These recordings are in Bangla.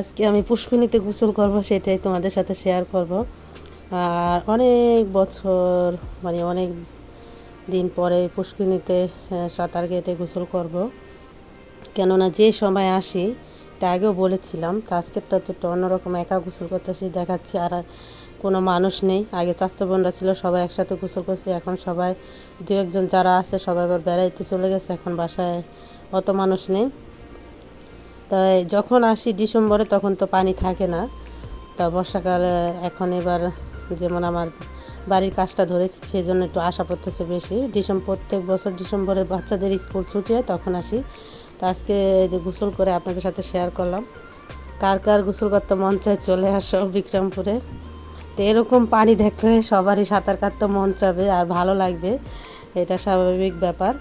আজকে আমি পুষ্কুনিতে গোসল করব, সেটাই তোমাদের সাথে শেয়ার করব। আর অনেক বছর মানে অনেক দিন পরে পুষ্কিনিতে সাঁতার কেটে গোসল করব। কেননা যে সময় আসি, তা আগেও বলেছিলাম, তো আজকেরটা তো একটু অন্যরকম একা গোসল করতেছি, দেখাচ্ছি আর কোনো মানুষ নেই। আগে চাষা বোনরা ছিল, সবাই একসাথে গোসল করছে, এখন সবাই দু একজন যারা আছে, সবাই আবার বেড়াইতে চলে গেছে, এখন বাসায় অত মানুষ নেই। তাই যখন আসি ডিসেম্বরে তখন তো পানি থাকে না। তা বর্ষাকালে এখন এবার যেমন আমার বাড়ির কাজটা ধরেছি সেই জন্য একটু আশা পড়তেছে বেশি। ডিসেম্বর প্রত্যেক বছর ডিসেম্বরে বাচ্চাদের স্কুল ছুটি হয়, তখন আসি। তো আজকে যে গোসল করে আপনাদের সাথে শেয়ার করলাম। কার কার গোসল করতে মন চায় চলে আসো বিক্রমপুরে। তো এরকম পানি দেখলে সবারই সাঁতার কাটতে মন চাবে আর ভালো লাগবে। এটা স্বাভাবিক ব্যাপার।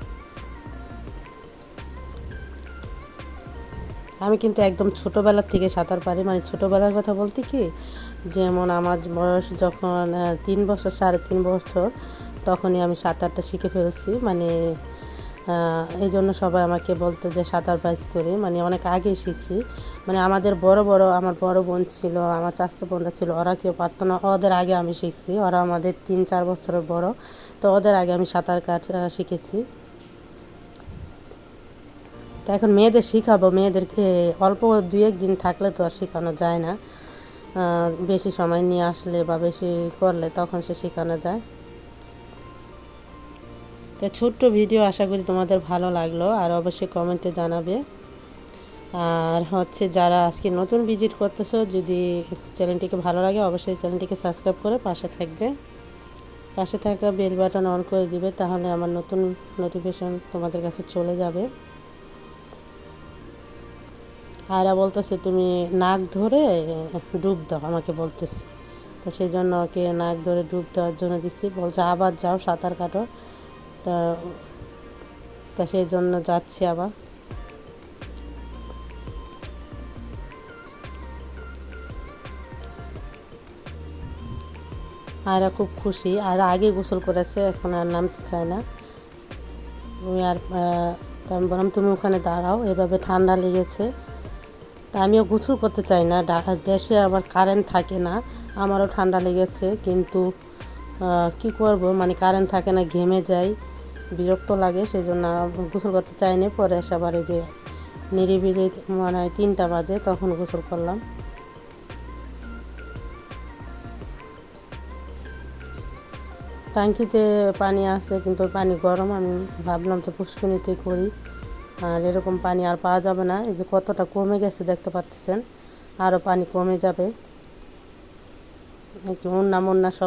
আমি কিন্তু একদম ছোটোবেলার থেকে সাঁতার পারি। মানে ছোটোবেলার কথা বলতে কি, যেমন আমার বয়স যখন তিন বছর, সাড়ে তিন বছর, তখনই আমি সাঁতারটা শিখে ফেলছি। মানে এই জন্য সবাই আমাকে বলতো যে সাঁতার বাইস করি। মানে অনেক আগে শিখছি মানে আমাদের বড় বড়, আমার বড় বোন ছিল, আমার চাস্ত বোনরা ছিল, ওরা কেউ পারতো না। ওদের আগে আমি শিখছি। ওরা আমাদের তিন চার বছরের বড়। তো ওদের আগে আমি সাঁতার কাট শিখেছি। তো এখন মেয়েদের শেখাবো মেয়েদেরকে অল্প দুই এক দিন থাকলে তো আর শেখানো যায় না। বেশি সময় নিয়ে আসলে বা বেশি করলে তখন সে শেখানো যায়। তো ছোট্ট ভিডিও আশা করি তোমাদের ভালো লাগল, আর অবশ্যই কমেন্টে জানাবে। আর হচ্ছে যারা আজকে নতুন ভিজিট করতেছো, যদি চ্যানেলটিকে ভালো লাগে, অবশ্যই চ্যানেলটিকে সাবস্ক্রাইব করে পাশে থাকবে। পাশে থাকা বেল বাটন অন করে দিবে, তাহলে আমার নতুন নোটিফিকেশন তোমাদের কাছে চলে যাবে। আয়রা বলতেছে, তুমি নাক ধরে ডুব দাও। আমাকে বলতেছে। তো সেই জন্য ওকে নাক ধরে ডুব দেওয়ার জন্য দিচ্ছি বলছে, আবার যাও সাঁতার কাটো। তা তা সেই জন্য যাচ্ছি আবার। আয়রা খুব খুশি। আর আগে গোসল করেছে, এখন আর নামতে চায় না। আমি আর আমি বললাম, তুমি ওখানে দাঁড়াও। এভাবে ঠান্ডা লেগেছে। তা আমিও গোসল করতে চাই না। দেশে আবার কারেন্ট থাকে না। আমারও ঠান্ডা লেগেছে, কিন্তু কি করব? মানে কারেন্ট থাকে না, ঘেমে যাই, বিরক্ত লাগে সেই জন্য গোসল করতে চাইনি। পরে এসে আবার যে নিরিবিলি মানে তিনটা বাজে, তখন গোসল করলাম। ট্যাঙ্কিতে পানি আছে, কিন্তু পানি গরম, আমি ভাবলাম যে পুষ্কনিতে করি। আর এরকম পানি আর পাওয়া যাবে না। এই যে কতটা কমে গেছে দেখতে পাচ্ছেন আরও পানি কমে যাবে। অন্যা মুন্না সব